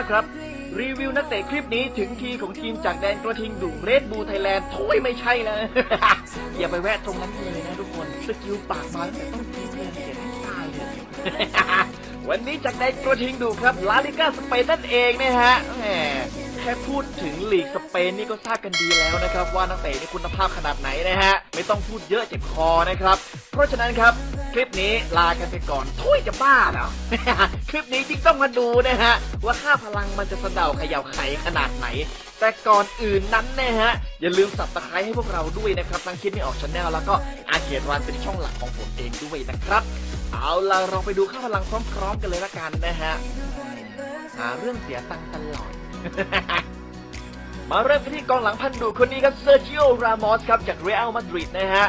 ากครับ รีวิวนักเตะคลิปนี้ถึงทีของทีมจากแดนกระทิงดุเรดบูไทยแลนด์โถ้ยไม่ใช่นะ อย่าไปแวะตรงนั้นเลยนะทุกคน สกิลปากมาแต่ต้นทีมเลยเสียให้ตายเลยวันนี้จากแดนกระทิงดุครับลาลิก้าสเปนนั่นเองนะฮะแหมแค่พูดถึงลีกสเปนนี่ก็ทราบกันดีแล้วนะครับ ว่านักเตะนี่คุณภาพขนาดไหนนะฮะ ไม่ต้องพูดเยอะเจ็บคอนะครับ เพราะฉะนั้นครับ คลิปนี้ลากันไปก่อนทุยจะบ้าเหรอ คลิปนี้จริงต้องมาดูนะฮะ ว่าค่าพลังมันจะสะเดาเขย่าไขขนาดไหน แต่ก่อนอื่นนั้นนะฮะ อย่าลืมสับตะไคร้ให้พวกเราด้วยนะครับทั้งคิดไม่ออกชาแนลแล้วก็อาเขียนรันเป็นช่องหลักของผมเองด้วยนะครับ เอาล่ะเราไปดูค่าพลังพร้อมๆ กันเลยละกันนะฮะหาเรื่องเสียตังค์ตลอดมาเริ่มกันที่กองหลังพันดุคนนี้ครับเซอร์จิโอ รามอสครับจากเรอัลมาดริดนะฮะ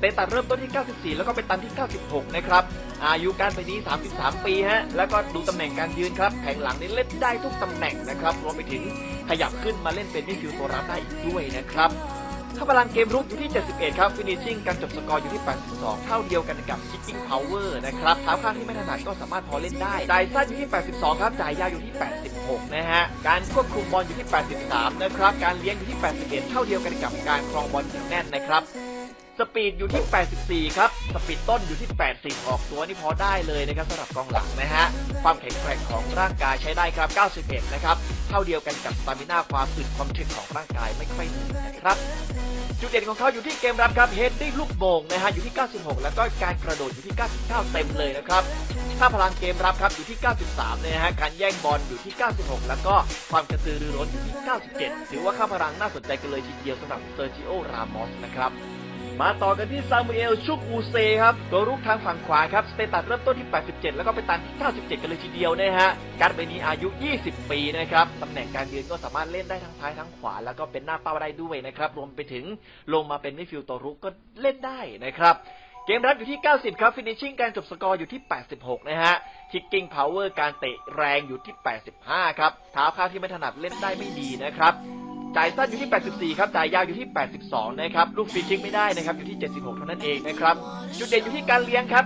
เตะตัดเริ่มต้นที่ 94 แล้วก็ไปตันที่ 96 นะครับ อายุการไปนี้ 33 ปีฮะ แล้วก็ดูตำแหน่งการยืนครับแผงหลังนี่เล่นได้ทุกตำแหน่งนะครับ รวมไปถึงขยับขึ้นมาเล่นเป็นมิดฟิลด์ตัวรับได้อีกด้วยนะครับถ้าพลังเกมรุกอยู่ที่ 71 ครับ ฟินิชชิ่งการจบสกอร์อยู่ที่ 82 เท่าเดียวกันกับ kicking power นะครับเท้าข้างที่ไม่ถนัดก็สามารถพอเล่นได้ จ่ายสั้นอยู่ที่ 82 ครับ จ่ายยาวอยู่ที่ 86 นะฮะ การควบคุมบอลอยู่ที่ 83 นะครับ การเลี้ยงอยู่ที่ 81 เท่าเดียวกันกับการครองบอลอย่างแน่นนะครับ สปีดอยู่ที่ 84 ครับ สปีดต้นอยู่ที่ 80 ออกตัวนี่พอได้เลยนะครับสำหรับกองหลังนะฮะ ความแข็งแกร่งของร่างกายใช้ได้ครับ 91 นะครับ เท่าเดียวกันกับสตามิน่าความอึดความถึกของร่างกายไม่ค่อยมีนะครับ จุดเด่นของเขาอยู่ที่เกมรับครับเฮดดิ้งลูกโป่งนะฮะอยู่ที่ 96 แล้วก็การกระโดดอยู่ที่ 99 เต็มเลยนะครับถ้าพลังเกมรับครับอยู่ที่ 93นะฮะ การแย่งบอลอยู่ที่ 96 แล้วก็ความกระตือรือร้นอยู่ที่ 97 ถือว่าค่าพลังน่าสนใจกันเลยทีเดียวสำหรับเซอร์จิโอ รามอสนะครับ มาต่อกันที่ซามูเอลชุกอูเซครับตัวรุกทางฝั่งขวาครับสเตตัสเริ่มต้นที่ 87 แล้วก็ไปตันที่ 97 กันเลยทีเดียวนะฮะการไปนี้อายุ 20 ปีนะครับตำแหน่งการยืนก็สามารถเล่นได้ทั้งซ้ายทั้งขวา แล้วก็เป็นหน้าเป้าได้ด้วยนะครับรวมไปถึงลงมาเป็นมิดฟิลด์ตัวรุกก็เล่นได้นะครับเกมรับอยู่ที่ 90 ครับฟินิชชิ่งการจบสกอร์อยู่ที่ 86 นะฮะคิกกิ้งพาวเวอร์การเตะแรงอยู่ที่ 85 ครับเท้าข้างที่ไม่ถนัดเล่นได้ไม่ดีนะครับ จ่ายสั้นอยู่ที่ 84 ครับ จ่ายยาวอยู่ที่ 82 นะครับ ลูกฟรีคิกไม่ได้นะครับ อยู่ที่ 76 เท่านั้นเองนะครับ จุดเด่นอยู่ที่การเลี้ยงครับ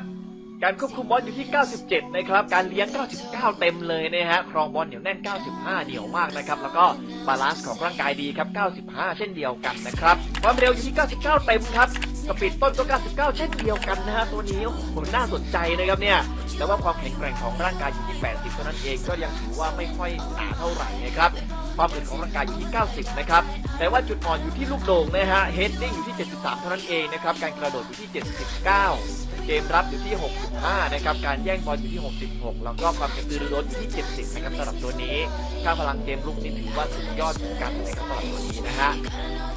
การควบคุมบอลอยู่ที่ 97 นะครับ การเลี้ยง 99 เต็มเลยนะฮะ ครองบอลเหนียวแน่น 95 เหนียวมากนะครับ แล้วก็บาลานซ์ของร่างกายดีครับ 95 เช่นเดียวกันนะครับ ความเร็วอยู่ที่ 99 เต็มครับสปีดต้นก็ 99 เช่นเดียวกันนะฮะ ตัวนี้โอ้โหน่าสนใจนะครับเนี่ย แต่ว่าความแข็งแกร่งของร่างกายอยู่ที่ 80 เท่านั้นเอง ก็ยังถือว่าไม่ค่อยหนาเท่าไหร่นะครับ ความอึดของร่างกายอยู่ที่ 90 นะครับ แต่ว่าจุดอ่อนอยู่ที่ลูกโด่งนะฮะเฮดดิ้งอยู่ที่ 73 เท่านั้นเองนะครับ การกระโดดอยู่ที่ 79 เกมรับอยู่ที่ 65 นะครับ การแย่งบอลอยู่ที่ 66 แล้วก็ความกระตือรือร้นอยู่ที่ 70 นะครับสำหรับตัวนี้ ค่าพลังเกมลุกนี่ถือว่าสุดยอดเหมือนกันนะครับสำหรับตัวนี้นะฮะ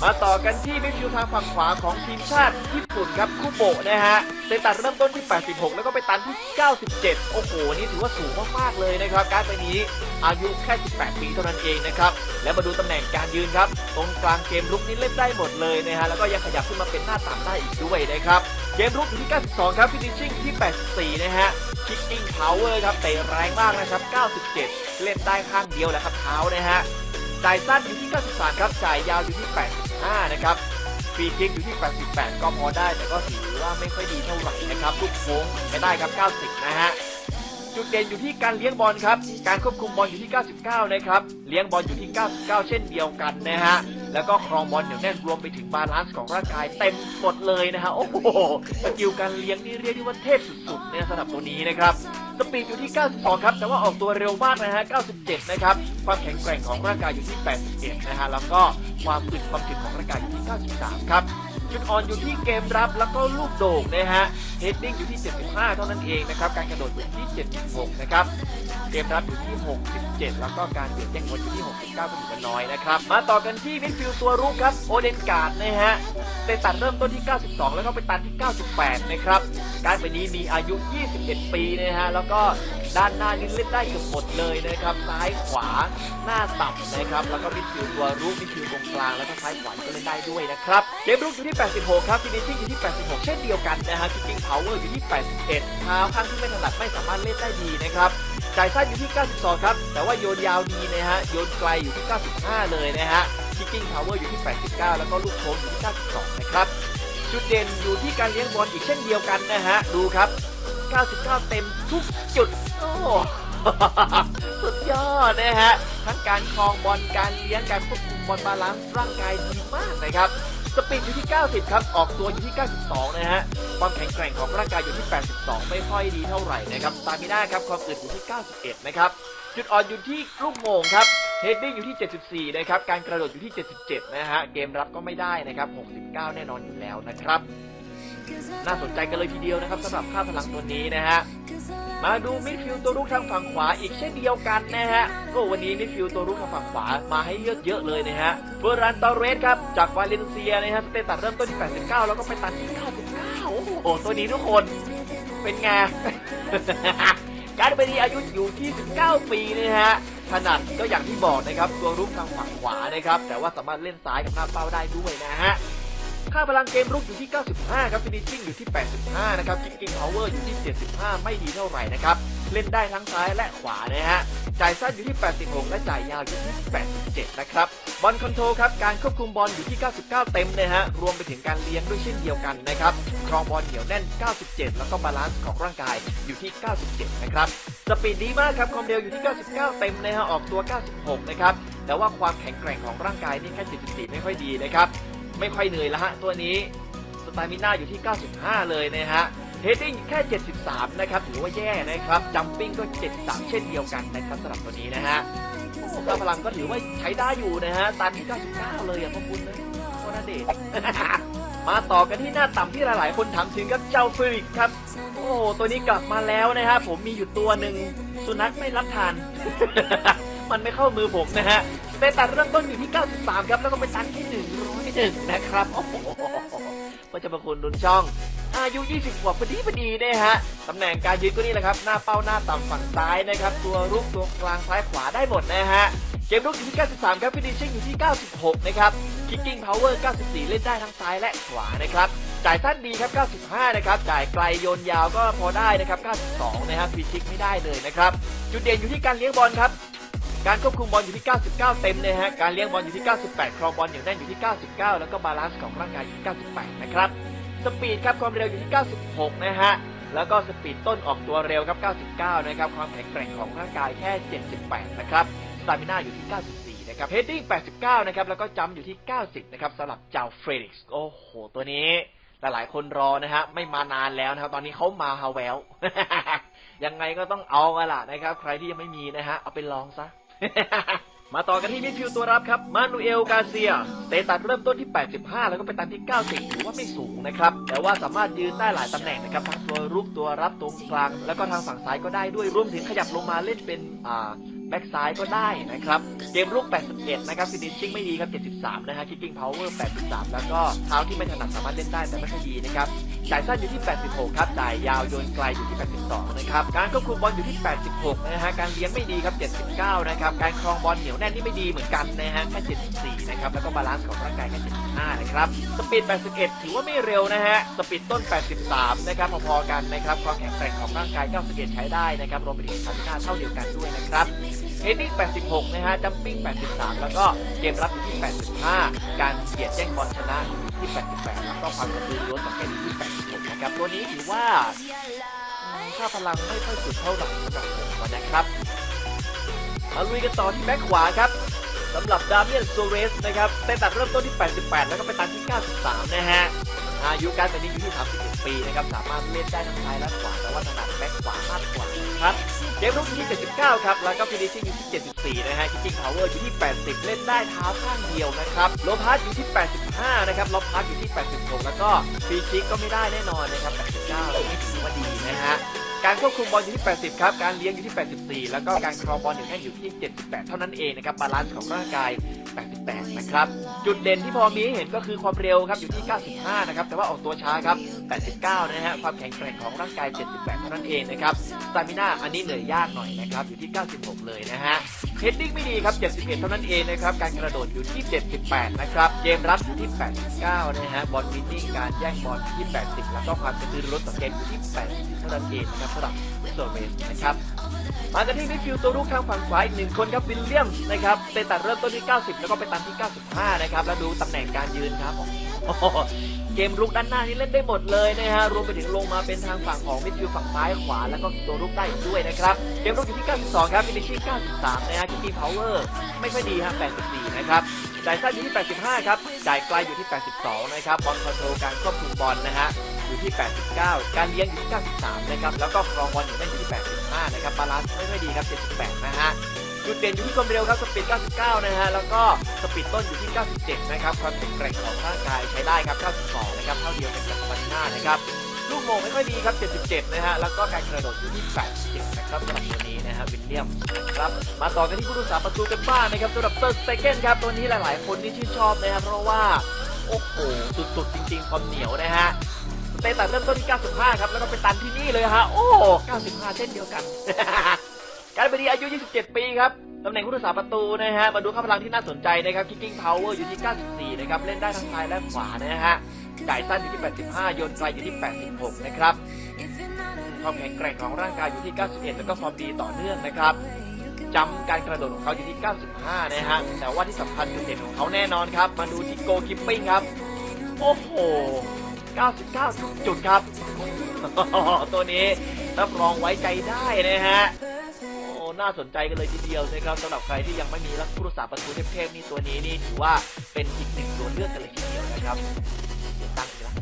มาต่อกันที่มิดฟิลด์ทางฝั่งขวาของทีมชาติญี่ปุ่นครับคุโบะนะฮะเซตัดเริ่มต้นที่ 86 แล้วก็ไปตันที่ 97 โอ้โห นี่ถือว่าสูงมากๆเลยนะครับ การไปนี้อายุแค่ 18 ปีเท่านั้นเองนะครับ แล้วมาดูตำแหน่งการยืนครับ ตรงกลางเกมลุกนี้เล่นได้หมดเลยนะฮะ แล้วก็ยังขยับขึ้นมาเป็นหน้าต่ำได้อีกด้วยนะครับ เกมลุกอยู่ที่ 92 ครับฟินิชชิ่งที่ 84 นะฮะคิกกิ้งพาวเวอร์ครับเตะแรงมากนะครับ 97 เล่นได้ข้างเดียวแหละครับเท้านะฮะจ่ายสั้นอยู่ที่ 93 ครับจ่ายยาวอยู่ที่ 85 นะครับฟรีคิกอยู่ที่ 88 ก็พอได้ แต่ก็ถือว่าไม่ค่อยดีเท่าไหร่นะครับลูกโค้งไม่ได้ครับ 90 นะฮะจุดเด่นอยู่ที่การเลี้ยงบอลครับ การควบคุมบอลอยู่ที่ 99 นะครับ เลี้ยงบอลอยู่ที่ 99 เช่นเดียวกันนะฮะ แล้วก็ครองบอลอย่างแน่นรวมไปถึงบาลานซ์ของร่างกายเต็มหมดเลยนะฮะโอ้โหสกิลการเลี้ยงนี่เรียกได้ว่าเทพสุดๆเนี่ยสำหรับตัวนี้นะครับสปีดอยู่ที่ 92 ครับ แต่ว่าออกตัวเร็วมากนะฮะ 97 นะครับ ความแข็งแกร่งของร่างกายอยู่ที่ 81 นะฮะ แล้วก็ความอึดความถึงของร่างกายอยู่ที่ 93 ครับ จุดอ่อนอยู่ที่เกมรับแล้วก็ลูกโด่งนะฮะเฮดดิ้งอยู่ที่ 75 เท่านั้นเองนะครับ การกระโดดอยู่ที่ 76 นะครับ เกมรับอยู่ที่ 67 แล้วก็การเบียดแย่งบอลอยู่ที่ 69ก็ถือว่าน้อยนะครับ มาต่อกันที่มิดฟิลด์ตัวรุกครับ โอเดนการ์ดนะฮะเตะตัดเริ่มต้นที่ 92 แล้วก็ไปตัดที่ 98 นะครับ การไปนี้มีอายุ 21 ปีนะฮะ แล้วก็ด้านหน้านี่เล่นได้เกือบหมดเลยนะครับ ซ้ายขวาหน้าต่ำนะครับ แล้วก็มิดฟิลด์ตัวรุกมิดฟิลด์ตรงกลาง แล้วก็ซ้ายขวาก็เล่นได้ด้วยนะครับ เกมรุกอยู่ที่ 86 ครับฟินิชชิ่งอยู่ที่ 86 เช่นเดียวกันนะฮะคิกกิ้งพาวเวอร์อยู่ที่ 81เท้าข้างที่ไม่ถนัดไม่สามารถเล่นได้ดีนะครับจ่ายสั้นอยู่ที่ 92 ครับ แต่ว่าโยนยาวดีนะฮะ โยนไกลอยู่ที่ 95 เลยนะฮะคิกกิ้งพาวเวอร์อยู่ที่ 89 แล้วก็ลูกโค้งอยู่ที่ 92 นะครับ จุดเด่นอยู่ที่การเลี้ยงบอลอีกเช่นเดียวกันนะฮะ ดูครับ 99 เต็มทุกจุด โอ้สุดยอดนะฮะ ทั้งการครองบอลการเลี้ยงการควบคุมบอลบาลานซ์ร่างกายดีมากนะครับสปีดอยู่ที่ 90 ครับ ออกตัวอยู่ที่ 92 นะฮะ ความแข็งแกร่งของร่างกายอยู่ที่ 82 ไม่ค่อยดีเท่าไหร่นะครับ ตามิน่าครับ ความอึดอยู่ที่ 91 นะครับ จุดอ่อนอยู่ที่ลูกโมงครับ เฮดดิ้งอยู่ที่ 74 นะครับ การกระโดดอยู่ที่ 77 นะฮะ เกมรับก็ไม่ได้นะครับ 69 แน่นอนอยู่แล้วนะครับ น่าสนใจกันเลยทีเดียวนะครับสำหรับค่าพลังตัวนี้นะฮะ มาดูมิดฟิลตัวรุกทางฝั่งขวาอีกเช่นเดียวกันนะฮะ ก็วันนี้มิดฟิลตัวรุกทางฝั่งขวามาให้เลือกเยอะเลยนะฮะ เฟอร์รันตอเรสครับ จากวาเลนเซียนะฮะ สเตตัสเริ่มต้นที่ 89 แล้วก็ไปตัดที่ 99 โอ้โห ตัวนี้ทุกคน เป็นไง การเบรีอายุอยู่ที่ 19 ปีนะฮะ ถนัดก็อย่างที่บอกนะครับ ตัวรุกทางฝั่งขวานะครับ แต่ว่าสามารถเล่นซ้ายกับหน้าเป้าได้ด้วยนะฮะค่าพลังเกมรุกอยู่ที่ 95 ครับฟินิชชิ่งอยู่ที่ 85 นะครับคิกกิ้งพาวเวอร์อยู่ที่ 75 ไม่ดีเท่าไหร่นะครับ เล่นได้ทั้งซ้ายและขวานะฮะ จ่ายสั้นอยู่ที่ 86 และจ่ายยาวอยู่ที่ 87 นะครับ บอลคอนโทรลครับการควบคุมบอลอยู่ที่ 99 เต็มนะฮะรวมไปถึงการเลี้ยงด้วยเช่นเดียวกันนะครับครองบอลเหนียวแน่น 97 แล้วก็บาลานซ์ของร่างกายอยู่ที่ 97 นะครับสปีดดีมากครับความเร็วอยู่ที่ 99 เต็มนะฮะออกตัว 96 นะครับแต่ว่าความแข็งแกร่งของร่างกายนี่แค่74ไม่ค่อยดีนะครับไม่ค่อยเหนื่อยล้วฮะตัวนี้สตามิน่าอยู่ที่ 95 เลยนะฮะเฮดดิ้งแค่ 73 นะครับถือว่าแย่นะครับจัมปิ้งก็ 73 เช่นเดียวกันนะครับสำหรับตัวนี้นะฮะ ค่าพลังก็ถือว่าใช้ได้อยู่นะฮะตันที่ 99 เลยอะขอคุณนะโคนาเดชมาต่อกันที่หน้าต่ำที่หลายๆ คนถามถึงครับเจ้าฟิลิกครับ โอ้โหตัวนี้กลับมาแล้วนะฮะผมมีอยู่ตัวหนึ่งสุนัขไม่รับทาน มันไม่เข้ามือผมนะฮะเตตัดเริ่มต้นอยู่ที่ 93 ครับ แล้วก็ไปตันที่101นะครับ โอ้โหก็จะมาคุณดุนช่อง อายุ 20 กว่าพอดีพอดีนะฮะตำแหน่งการยืนก็นี่แหละครับ หน้าเป้าหน้าต่ำฝั่งซ้ายนะครับ ตัวรุกตัวกลางซ้ายขวาได้หมดนะฮะ เกมรุกอยู่ที่ 93 ครับ ฟินิชชิ่งอยู่ที่ 96 นะครับ คิกกิ้งพาวเวอร์ 94 เล่นได้ทั้งซ้ายและขวานะครับ จ่ายสั้นดีครับ 95 นะครับ จ่ายไกลโยนยาวก็พอได้นะครับ 92 นะฮะฟรีคิกไม่ได้เลยนะครับ จุดเด่นอยู่ที่การเลี้ยงบอลครับการควบคุมบอลอยู่ที่ 99 เต็มเลยฮะ การเลี้ยงบอลอยู่ที่ 98 ครองบอลอย่างแน่นอยู่ที่ 99 แล้วก็บาลานซ์ของร่างกายอยู่ที่ 98 นะครับ สปีดครับความเร็วอยู่ที่ 96 นะฮะ แล้วก็สปีดต้นออกตัวเร็วครับ 99 นะครับ ความแข็งแกร่งของร่างกายแค่ 78 นะครับ สตามิน่าอยู่ที่ 94 นะครับเฮดดิ้ง 89 นะครับ แล้วก็จัมป์อยู่ที่ 90 นะครับสำหรับเจ้าเฟรดิกซ์ โอ้โห ตัวนี้หลายๆคนรอนะฮะ ไม่มานานแล้วนะครับ ตอนนี้เขามาฮาแววยังไงก็ต้องเอากันล่ะนะครับ ใครที่ยังไม่มีนะฮะ เอาไปลองซะ มาต่อกันที่มิดฟิลด์ตัวรับครับ มานูเอล กาเซีย เตะตัดเริ่มต้นที่ 85 แล้วก็ไปตันที่ 90 ถือว่าไม่สูงนะครับ แต่ว่าสามารถยืนได้หลายตำแหน่งนะครับ ทั้งตัวรุกตัวรับตรงกลาง แล้วก็ทางฝั่งซ้ายก็ได้ด้วย รวมถึงขยับลงมาเล่นเป็นอ่าแบ็กซ้ายก็ได้นะครับ เกมรุก81 นะครับฟินิชชิ่งไม่ดีครับ 73 นะฮะคิกกิ้งพาวเวอร์ 83 แล้วก็เท้าที่ไม่ถนัดสามารถเล่นได้แต่ไม่ค่อยดีนะครับ จ่ายสั้นอยู่ที่ 86 ครับจ่ายยาวโยนไกลอยู่ที่ 82 นะครับ การควบคุมบอลอยู่ที่ 86 นะฮะ การเลี้ยงไม่ดีครับ 79 นะครับ การครองบอลเหนียวแน่นนี่ไม่ดีเหมือนกันนะฮะ แค่ 74 นะครับ แล้วก็บาลานซ์ของร่างกายแค่ 75 นะครับ สปีด 81 ถือว่าไม่เร็วนะฮะ สปีดต้น 83 นะครับ พอๆกันนะครับ ความแข็งแกร่งของร่างกาย 91 ใช้ได้นะครับ รวมไปถึงสตามน่าเท่าเดียวกันด้วยนะครับเฮดดิ้ง 86 นะฮะ จัมปิ้ง 83 แล้วก็เกมรับอยู่ที่ 85 การเบียดแย่งบอลชนะที่ 88 แล้วก็ความกระตือรือร้นสังเกตอยู่ที่86 นะครับ ตัวนี้ถือว่าค่าพลังไม่ค่อยสุดเท่าไหร่สำหรับผมนะครับมาลุยกันต่อที่แบ็คขวาครับสำหรับดามิเอนโซเรสนะครับเตตัดเริ่มต้นที่ 88 แล้วก็ไปตันที่ 93 นะฮะ อายุการแต่นี้อยู่ที่ 31 ปีนะครับ สามารถเล่นได้ทั้งซ้ายและขวา แต่ว่าถนัดแบ็คขวามากกว่าครับ เกมรุกอยู่ที่ 79 ครับ แล้วก็ฟินิชชิ่งอยู่ที่ 74 นะฮะคิกกิ้งพาวเวอร์อยู่ที่ 80 เล่นได้เท้าข้างเดียวนะครับโลพาสอยู่ที่ 85 นะครับล็อพาสอยู่ที่ 86 แล้วก็ฟรีคิกก็ไม่ได้แน่นอนนะครับ 89นี่ถือว่าดีนะฮะ การควบคุมบอลอยู่ที่ 80 ครับ การเลี้ยงอยู่ที่ 84 แล้วก็การครองบอลอยู่แค่อยู่ที่ 78 เท่านั้นเองนะครับ บาลานซ์ของร่างกาย 88 นะครับ จุดเด่นที่พอมีเห็นก็คือความเร็วครับอยู่ที่ 95 นะครับ แต่ว่าออกตัวช้าครับ 89 นะฮะ ความแข็งแกร่งของร่างกาย 78 เท่านั้นเองนะครับสตามิน่าอันนี้เหนื่อยยากหน่อยนะครับ อยู่ที่ 96 เลยนะฮะ เฮดดิ้งไม่ดีครับ 71 เท่านั้นเองนะครับ การกระโดดอยู่ที่ 78 นะครับ เกมรับอยู่ที่ 89 นะฮะ บอลวินนิ่งการแย่งบอลอยู่ที่ 80 แล้วก็ความกระตือรือร้นต่อเกมอยู่ที่ 80 เท่านั้นเองนะครับสำหรับโซเรสนะครับ มากันที่มิดฟิลด์ตัวลูกทางฝั่งขวาอีกหนึ่งคนครับวิลเลียมนะครับเตะตัดเริ่มต้นที่ 90 แล้วก็ไปตันที่ 95 นะครับ แล้วดูตำแหน่งการยืนครับโอ้ เกมรุกด้านหน้านี่เล่นได้หมดเลยนะฮะรวมไปถึงลงมาเป็นทางฝั่งของมิดฟิลด์ฝั่งซ้ายขวาแล้วก็ตัวรุกได้อีกด้วยนะครับเกมรุกอยู่ที่ 92 ครับฟินิชชิ่ง93 นะฮะคิกกี้พาวเวอร์ไม่ค่อยดีฮะ84 นะครับจ่ายสั้นอยู่ที่ 85 ครับจ่ายไกลอยู่ที่ 82 นะครับบอลคอนโทรลการควบคุมบอลนะฮะอยู่ที่ 89 การเลี้ยงอยู่ที่ 93 นะครับแล้วก็ครองบอลอยู่ได้อยู่ที่ 85 นะครับบาลานซ์ไม่ค่อยดีครับ 78 นะฮะ จุดเด่นอยู่ที่ความเร็วครับสปีด 99 นะฮะ แล้วก็สปีดต้นอยู่ที่ 97 นะครับ ความแข็งแกร่งของร่างกายใช้ได้ครับ 92 นะครับ เท่าเดียวกันกับบันหน้านะครับ ลูกโมงไม่ค่อยดีครับ 77 นะฮะ แล้วก็การกระโดดอยู่ที่ 87 นะครับสำหรับตัวนี้นะฮะวิลเลียมครับ มาต่อกันที่ผู้รักษาประตูกันบ้างนะครับสำหรับเตอร์สเตเกนครับ ตัวนี้หลาย ๆ คนที่ชื่นชอบนะครับ เพราะว่า โอ้โห สุด ๆ จริง ๆ ความเหนียวนะฮะสเตตัสเริ่มต้นที่ 95 ครับ แล้วก็ไปตันที่นี่เลยฮะ โอ้ 95 เช่นเดียวกัน การบดีอายุ 27 ปีครับ ตำแหน่งผู้รักษาประตูนะฮะ มาดูค่าพลังที่น่าสนใจนะครับ kicking power อยู่ที่ 94 นะครับ เล่นได้ทั้งซ้ายและขวานะฮะ จ่ายสั้นอยู่ที่ 85 โยนไกลอยู่ที่ 86 นะครับ ความแข็งแกร่งของร่างกายอยู่ที่ 91 แล้วก็ความดีต่อเนื่องนะครับจำการกระโดดของเขาอยู่ที่ 95 นะฮะ แต่ว่าที่สำคัญจุดเด่นของเขาแน่นอนครับ มาดูที่โกคิปปิ้งครับ โอ้โห 99 จุดครับ ตัวนี้รับรองไว้ใจได้นะฮะ น่าสนใจกันเลยทีเดียวนะครับสำหรับใครที่ยังไม่มีรักผู้รักษาประตูเทพๆนี่ตัวนี้นี่ถือว่าเป็นอีกหนึ่งตัวเลือกกันเลยทีเดียวนะครับเดี๋ยวตั้งอีกแล้ว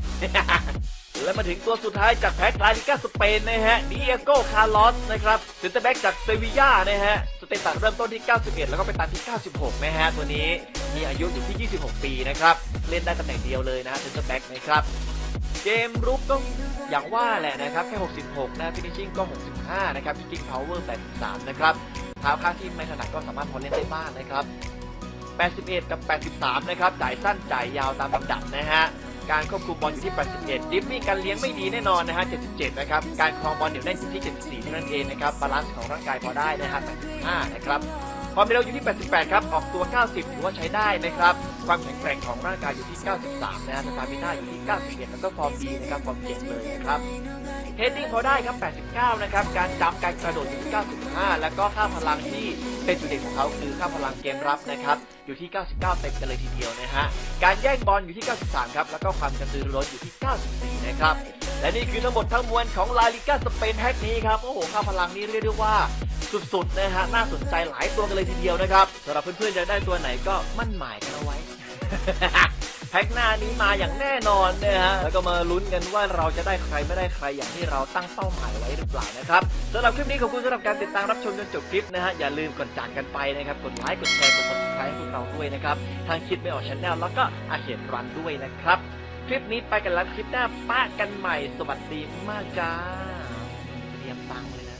และมาถึงตัวสุดท้ายจากแพ็คลาลิก้าสเปนนะฮะดิเอโกคาร์ลอสนะครับเซนเตอร์แบ็กจากเซวีย่านะฮะสเตตัสเริ่มต้นที่ 91 แล้วก็ไปตันที่ 96 นะฮะ ตัวนี้มีอายุอยู่ที่ 26 ปีนะครับ เล่นได้ตำแหน่งเดียวเลยนะฮะเซนเตอร์แบ็กนะครับ เกมรุกก็อย่างว่าแหละนะครับ แค่ 66 นะฟินิชชิ่งก็ 65 นะครับคิกพาวเวอร์83 นะครับเท้าข้างที่ไม่ถนัดก็สามารถพอเล่นได้บ้างนะครับ 81 กับ 83 นะครับ จ่ายสั้นจ่ายยาวตามลำดับนะฮะ การควบคุมบอลอยู่ที่ 81 ดิฟมี่การเลี้ยงไม่ดีแน่นอนนะฮะ 77 นะครับ การครองบอลเหนียวแน่นอยู่ที่ 74 เท่านั้นเองนะครับ บาลานซ์ของร่างกายพอได้นะฮะ85 นะครับ ความเร็วอยู่ที่ 88 ครับ ออกตัว 90 ถือว่าใช้ได้นะครับ ความแข็งแกร่งของร่างกายอยู่ที่ 93นะฮะสตามิน่าอยู่ที่ 91 แล้วก็ฟอร์มดีนะครับ ฟอร์มเก่งเลยนะครับ เฮดดิ้งพอได้ครับ 89 นะครับ การจับการกระโดดอยู่ที่ 95 แล้วก็ค่าพลังที่เป็นจุดเด่นของเขาคือค่าพลังเกมรับนะครับ อยู่ที่ 99 เต็มกันเลยทีเดียวนะฮะ การแย่งบอลอยู่ที่ 93 ครับ แล้วก็ความกระตือรือร้นอยู่ที่ 94 นะครับ และนี่คือทั้งหมดทั้งมวลของลาลิก้าสเปนแพ็กนี้ครับ โอ้โห ค่าพลังนี้เรียกได้ว่า สุดๆนะฮะน่าสนใจหลายตัวกันเลยทีเดียวนะครับสำหรับเพื่อนๆจะได้ตัวไหนก็มั่นหมายกันเอาไว้ แพ็กหน้านี้มาอย่างแน่นอนนะฮะแล้วก็มาลุ้นกันว่าเราจะได้ใครไม่ได้ใครอย่างที่เราตั้งเป้าหมายไว้หรือเปล่านะครับสำหรับคลิปนี้ขอบคุณสำหรับการติดตามรับชมจนจบคลิปนะฮะอย่าลืมกดจากกันไปนะครับกดไลค์กดแชร์กด subscribe ให้พวกเราด้วยนะครับทางคิดไม่ออกชแนลแล้วก็อาเห็นรันด้วยนะครับคลิปนี้ไปกันแล้วคลิปหน้าป้ากันใหม่สวัสดีมากจ้าเตรียมตังค์เลยนะ